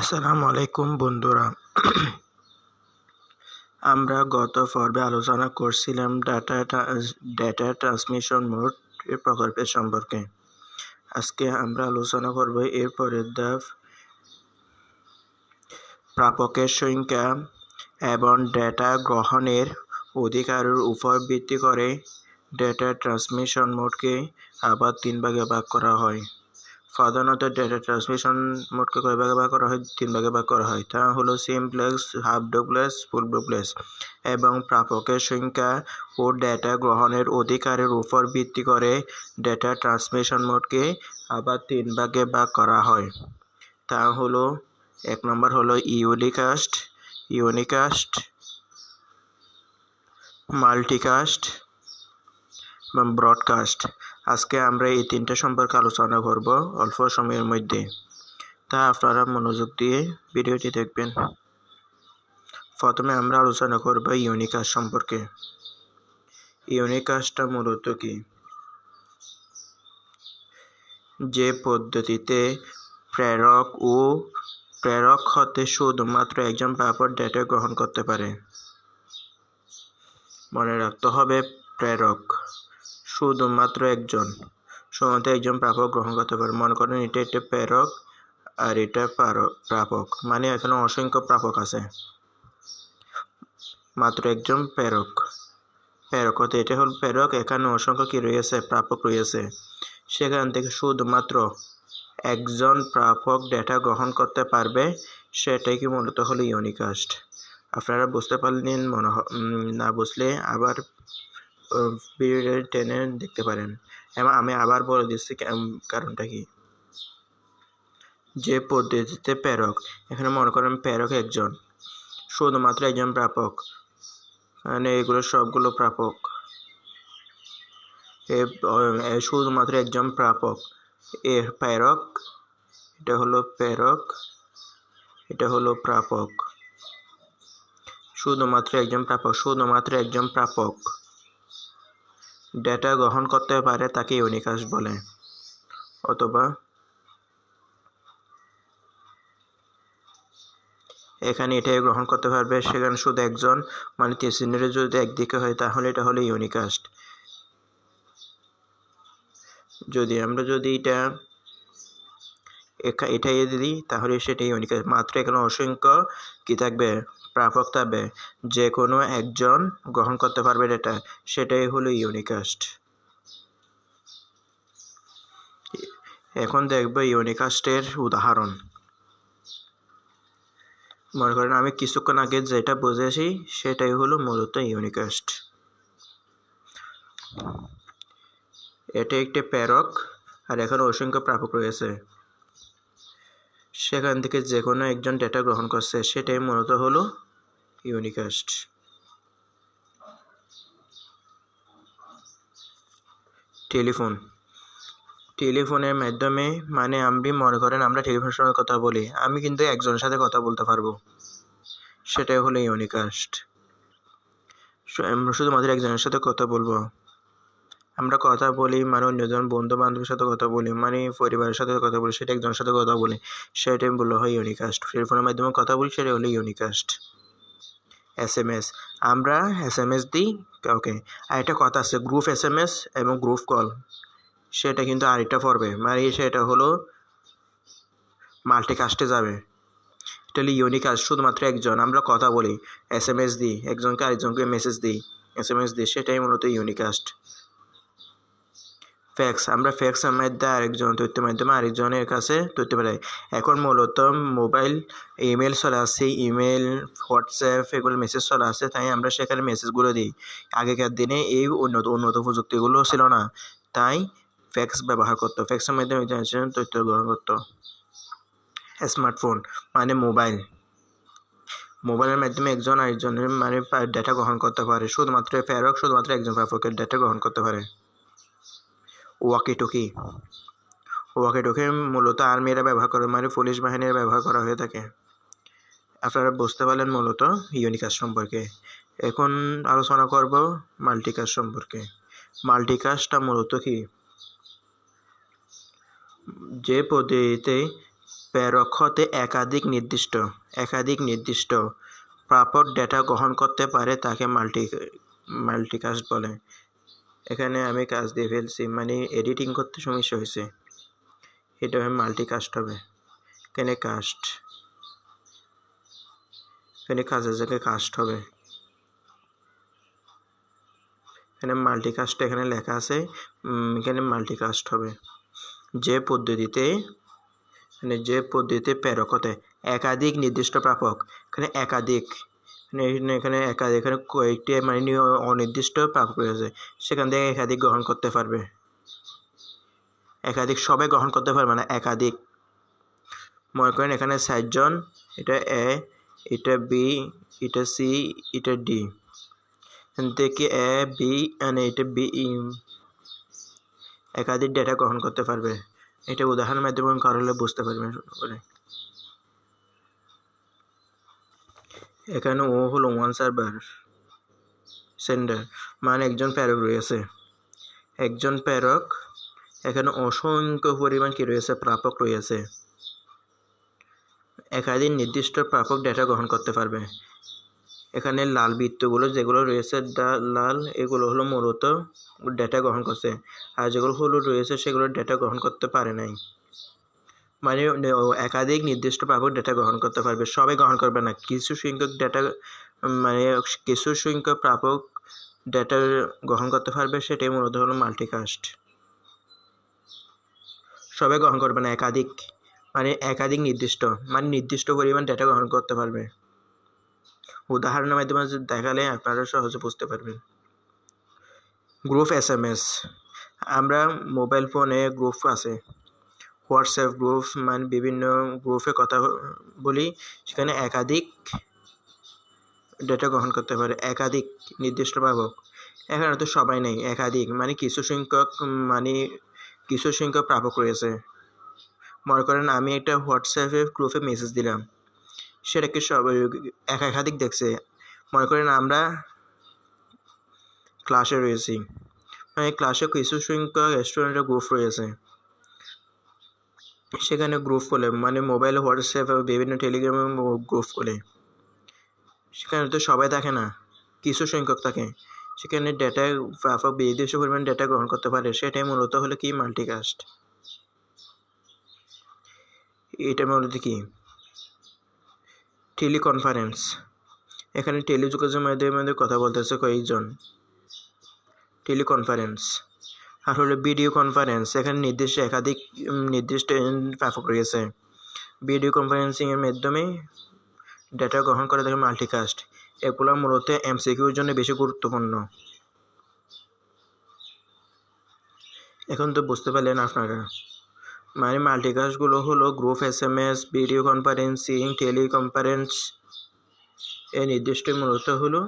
আসসালামু আলাইকুম বন্ধুরা। আমরা গত পর্বে আলোচনা করছিলাম ডাটা ডেটা ট্রান্সমিশন মোড এর প্রকল্পের সম্পর্কে। আজকে আমরা আলোচনা করব এর পরের ধাপ প্রাপকের সংখ্যা এবং ডেটা গ্রহণের অধিকারের উপর ভিত্তি করে ডেটা ট্রান্সমিশন মোডকে আবার তিন ভাগে ভাগ করা হয়। সাধারণত ডেটা ট্রান্সমিশন মোডকে কয় ভাগে ভাগ করা হয়, তিন ভাগে ভাগ করা হয়। তা হলো simplex half duplex full duplex এবং প্রাপকের সংখ্যা ও ডেটা গ্রহণের অধিকারের উপর ভিত্তি করে ডেটা ট্রান্সমিশন মোডকে আবার তিন ভাগে ভাগ করা হয়। তা হলো, এক নম্বর হলো ইউনিকাস্ট ইউনিকাস্ট মাল্টিকাস্ট এবং ব্রডকাস্ট আজকে আমরা এই তিনটা সম্পর্কে আলোচনা করব অল্প সময়ের মধ্যে। তা আপনারা মনোযোগ দিয়ে ভিডিওটি দেখবেন। প্রথমে আমরা আলোচনা করব ইউনিকাস্ট সম্পর্কে। ইউনিকাস্টটা মূলত কি? যে পদ্ধতিতে প্রেরক ও প্রেরক হতে শুধুমাত্র একজন প্রাপক ডেটা গ্রহণ করতে পারে। মনে রাখতে হবে প্রেরক। শুধুমাত্র একজন। শুধুমাত্র একজন প্রাপক গ্রহণ করতে পারে। মনে করেন এটা একটা প্রেরক আর এটা প্রাপক। মানে এখানে অসংখ্য প্রাপক আছে। মাত্র একজন প্রেরক। প্রেরক হতে এটা হল প্রেরক। এখানে অসংখ্য কী রয়েছে? প্রাপক রয়েছে। সেখান থেকে শুধুমাত্র একজন প্রাপক ডেটা গ্রহণ করতে পারবে। সেটাই কি মূলত হলো ইউনিকাস্ট। আপনারা বুঝতে পারলেন মনে না বুঝলে আবার টেনে দেখতে পারেন। এবং আমি আবার বলে দিচ্ছি কারণটা কি? যে পদ্ধতিতে প্রেরক এখানে মনে করেন প্রেরক একজন। শুধুমাত্র একজন প্রাপক। মানে এগুলো সবগুলো প্রাপক। এ শুধুমাত্র একজন প্রাপক। এর প্রেরক, এটা হলো প্রেরক, এটা হলো প্রাপক। শুধুমাত্র একজন প্রাপক, শুধুমাত্র একজন প্রাপক। ডেটা গ্রহণ করতে পারে তাকে ইউনিকাস্ট বলে। অথবা এখানে এটাই গ্রহণ করতে পারবে, সেখানে শুধু একজন মানে তিনজনের যদি একদিকে হয়, তাহলে এটা হলো ইউনিকাস্ট যদি আমরা যদি এটা এটাই দিই, তাহলে সেটা ইউনিকাস্ট মাত্র এখানে অসংখ্য কি থাকবে? প্রাপক থাকবে যে কোনো একজন গ্রহণ করতে পারবে এটা সেটাই হলো ইউনিকাস্ট এখন দেখব ইউনিকাস্টের উদাহরণ। মনে করেন আমি কিছুক্ষণ আগে যেটা বুঝেছি, সেটাই হলো মূলত ইউনিকাস্ট এটা একটি প্যারক আর এখানে অসংখ্য প্রাপক রয়েছে। সেখান থেকে যে কোনো একজন ডেটা গ্রহণ করছে, সেটাই মূলত হলো ইউনিকাস্ট। টেলিফোন। টেলিফোনের মাধ্যমে মানে আমি মনে করেন আমরা টেলিফোনের সঙ্গে কথা বলি, আমি কিন্তু একজনের সাথে কথা বলতে পারব। সেটাই হলো ইউনিকাস্ট। শুধুমাত্র একজনের সাথে কথা বলব। আমরা কথা বলি মানে অন্যজন বন্ধু বান্ধবের সাথে কথা বলি মানে পরিবারের সাথে কথা বলি, সেটা একজনের সাথে কথা বলি, সেটাই বলল হয় ইউনিকাস্ট। টেলিফোনের মাধ্যমে কথা বলি, সেটাই হলো ইউনিকাস্ট। এস এম এস আমরা এস এম এস দিই, ওকে। আর একটা কথা আছে গ্রুপ এস এম এস এবং গ্রুপ কল সেটা কিন্তু আরেকটা পড়বে মানে সেটা হলো মাল্টিকাস্টে যাবে। এটা হলো ইউনিকাস্ট শুধুমাত্র একজন। আমরা কথা বলি এস এম এস দিই, একজনকে আরেকজনকে মেসেজ দিই এস এম এস দিই সেটাই মূলত ইউনিকাস্ট ফ্যাক্স আমরা ফ্যাক্সের মাধ্যমে আরেকজন তথ্য মাধ্যমে আরেকজনের কাছে তথ্য পাঠাই। এখন মূলত মোবাইল ইমেল চলে আসছে ইমেল হোয়াটসঅ্যাপ এগুলো মেসেজ চলে আসছে তাই আমরা সেখানে মেসেজগুলো দিই। আগেকার দিনে এই উন্নত উন্নত প্রযুক্তিগুলো ছিল না, তাই ফ্যাক্স ব্যবহার করতো। ফ্যাক্সের মাধ্যমে তথ্য গ্রহণ করতো। স্মার্টফোন মানে মোবাইল মোবাইলের মাধ্যমে একজন আরেকজনের মানে ডেটা গ্রহণ করতে পারে, শুধুমাত্র প্রেরক শুধুমাত্র একজন প্রাপকের ডেটা গ্রহণ করতে পারে। ওয়াকি টকি ওয়াকি টকি মূলত আর্মিরা ব্যবহার করে মানে পুলিশ বাহিনীর ব্যবহার করা হয়ে থাকে। আপনারা বুঝতে পারলেন মূলত ইউনিকাস্ট সম্পর্কে। এখন আলোচনা করব মাল্টিকাস্ট সম্পর্কে। মাল্টিকাস্টটা মূলত কি? যে পদ্ধতিতে প্রেরক হতে একাধিক নির্দিষ্ট একাধিক নির্দিষ্ট প্রাপক ডেটা গ্রহণ করতে পারে তাকে মাল্টি, মাল্টিকাস্ট বলে। এখানে আমি কাজ দিয়ে ফেলছি মানে এডিটিং করতে সমস্যা হয়েছে। এটা হবে মাল্টিকাস্ট হবে। এখানে কাস্ট এখানে কাজের জায়গায় কাস্ট হবে। এখানে মাল্টিকাস্ট এখানে লেখা আছে এখানে মাল্টিকাস্ট হবে। যে পদ্ধতিতে মানে যে পদ্ধতিতে প্রেরক হতে একাধিক নির্দিষ্ট প্রাপক, এখানে একাধিক এখানে এখানে- কয়েকটি মানে অনির্দিষ্ট প্রাপক রয়েছে। সেখান থেকে একাধিক গ্রহণ করতে পারবে। একাধিক সবাই গ্রহণ করতে পারবে না একাধিক। মনে করেন এখানে ষাটজন এটা এ, এটা বি, এটা সি, এটা ডি। এখান থেকে এ, বি মানে এটা বি একাধিক ডেটা গ্রহণ করতে পারবে। এটা উদাহরণের মাধ্যমে করলে বুঝতে পারবেন। এখানে ও হলো ওয়ান সার্ভার সেন্ডার মানে একজন প্যারক রয়েছে। একজন প্যারক, এখানে অসংখ্য পরিমাণ কি রয়েছে? প্রাপক রয়েছে। একাধিক নির্দিষ্ট প্রাপক ডেটা গ্রহণ করতে পারবে। এখানে লাল বৃত্তগুলো যেগুলো রয়েছে লাল, এগুলো হলো মূলত ডেটা গ্রহণ করছে। আর যেগুলো হলুদ রয়েছে, সেগুলো ডেটা গ্রহণ করতে পারে নাই। মানে একাধিক নির্দিষ্ট প্রাপক ডেটা গ্রহণ করতে পারবে। সবাই গ্রহণ করবে না। কিছু সংখ্যক ডেটা মানে কিছু সংখ্যক প্রাপক ডেটা গ্রহণ করতে পারবে, সেটাই মূলত হলো মাল্টিকাস্ট সবাই গ্রহণ করবে না, একাধিক মানে একাধিক নির্দিষ্ট মানে নির্দিষ্ট পরিমাণ ডেটা গ্রহণ করতে পারবে। উদাহরণের মাধ্যমে দেখালে আপনারা সহজে বুঝতে পারবেন। গ্রুপ এস এম এস আমরা মোবাইল ফোনে গ্রুপ আছে। হোয়াটসঅ্যাপ গ্রুপ মানে বিভিন্ন গ্রুপে কথা বলি, সেখানে একাধিক ডেটা গ্রহণ করতে পারে, একাধিক নির্দিষ্ট পাবক এখানে তো সবাই নেই, একাধিক মানে কিছু সংখ্যক মানে কিছু সংখ্যক প্রাপক রয়েছে। মনে করেন আমি একটা হোয়াটসঅ্যাপে গ্রুপে মেসেজ দিলাম সেটাকে সবাই এক একাধিক দেখছে? মনে করেন আমরা ক্লাসে রয়েছি মানে ক্লাসে কিছু সংখ্যক স্টুডেন্টের গ্রুপ রয়েছে। সেখানে গ্রুপ করলে মানে মোবাইল হোয়াটসঅ্যাপ বিভিন্ন টেলিগ্রামে গ্রুপ করে সেখানে তো সবাই থাকে না, কিছু সংখ্যক থাকে। সেখানে ডেটা ব্যাপক নির্দিষ্ট পরিমাণ ডেটা গ্রহণ করতে পারে, সেটাই মূলত হলো কি মাল্টিকাস্ট এটা মূলত কি? টেলিকনফারেন্স এখানে টেলিযোগাযোগের মাধ্যমে কথা বলতেছে কয়েকজন। টেলিকনফারেন্স আর হলো ভিডিও কনফারেন্স এখানে নির্দিষ্ট একাধিক নির্দিষ্ট প্রাপক রয়েছে ভিডিও কনফারেন্সিংয়ের মাধ্যমে ডেটা গ্রহণ করে থাকে মাল্টিকাস্ট এগুলো মূলত এমসিকিউর জন্য বেশি গুরুত্বপূর্ণ। এখন তো বুঝতে পারলেন আপনারা। মানে মাল্টিকাস্টগুলো হলো group S M S video conferencing teleconference এই নির্দিষ্ট মূলত হলো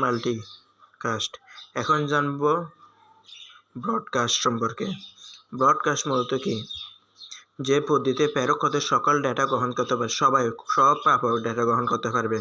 মাল্টিকাস্ট এখন জানব ব্রডকাস্ট সম্পর্কে। ব্রডকাস্ট মূলত কি? যে পদ্ধতিতে প্রেরক হতে সকল ডেটা গ্রহণ করতে পারে সবাই সব প্রাপক ডেটা গ্রহণ করতে পারবে।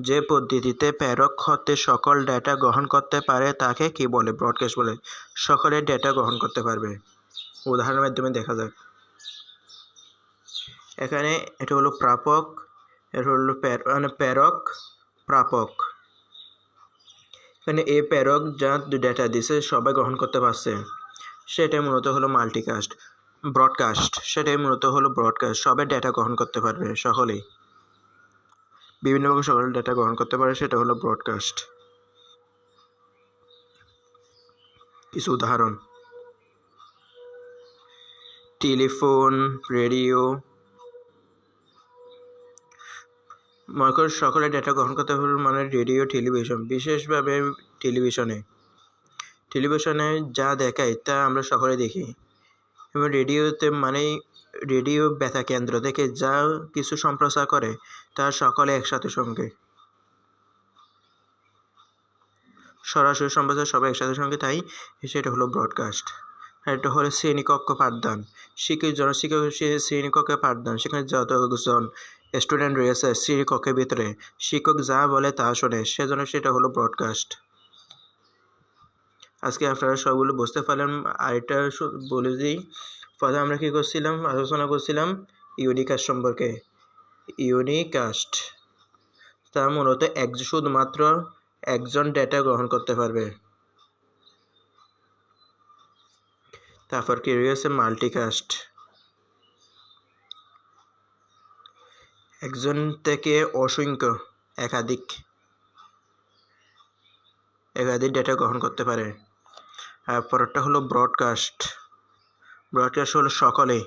যে পদ্ধতিতে প্রেরক হতে সকল ডেটা গ্রহণ করতে পারে তাকে কি বলে? ব্রডকাস্ট বলে সকলের ডেটা গ্রহণ করতে পারবে। উদাহরণের মাধ্যমে দেখা যাক। এখানে এটা হলো প্রাপক, এটা হলো মানে প্রেরক প্রাপক। এখানে এ প্রেরক যা ডেটা দিছে, সবাই গ্রহণ করতে পারছে। সেটাই মূলত হলো মাল্টিকাস্ট ব্রডকাস্ট সেটাই মূলত হলো ব্রডকাস্ট সবাই ডেটা গ্রহণ করতে পারবে, সকলেই। বিভিন্নভাবে সকল ডেটা গ্রহণ করতে পারে, সেটা হলো ব্রডকাস্ট কিছু উদাহরণ। টেলিফোন, রেডিও মনে সকলে ডেটা গ্রহণ করতে পারবে মানে রেডিও টেলিভিশন বিশেষভাবে টেলিভিশনে টেলিভিশনে যা দেখায় তা আমরা সকলে দেখি। এবং রেডিওতে মানে রেডিও ব্যথা কেন্দ্র থেকে যা কিছু সম্প্রচার করে তা সকলে একসাথে সঙ্গে। সরাসরি সম্প্রচার সবাই একসাথে সঙ্গে, তাই সেটা হলো ব্রডকাস্ট আর এটা হলো শ্রেণীকক্ষ পাঠদান। শিক্ষক জন, শিক্ষক শ্রেণীকক্ষে পাঠদান। সেখানে যতজন স্টুডেন্ট রয়েছে শ্রেণীকক্ষের ভিতরে। শিক্ষক যা বলে তা শোনে, সেজন্য সেটা হলো ব্রডকাস্ট আজকে আপনারা সবগুলো বুঝতে পারলেন। আরেকটা বলে দিই, প্রথমে আমরা কী করছিলাম? আলোচনা করছিলাম ইউনিকাস্ট সম্পর্কে। ইউনিকাস্ট তা মূলত এক শুধুমাত্র একজন ডেটা গ্রহণ করতে পারবে। তারপর কি রয়েছে? মাল্টিকাস্ট একজন থেকে অসংখ্য একাধিক একাধিক ডেটা গ্রহণ করতে পারে। পরেরটা হলো ব্রডকাস্ট ব্রডকাস্ট হলো সকলে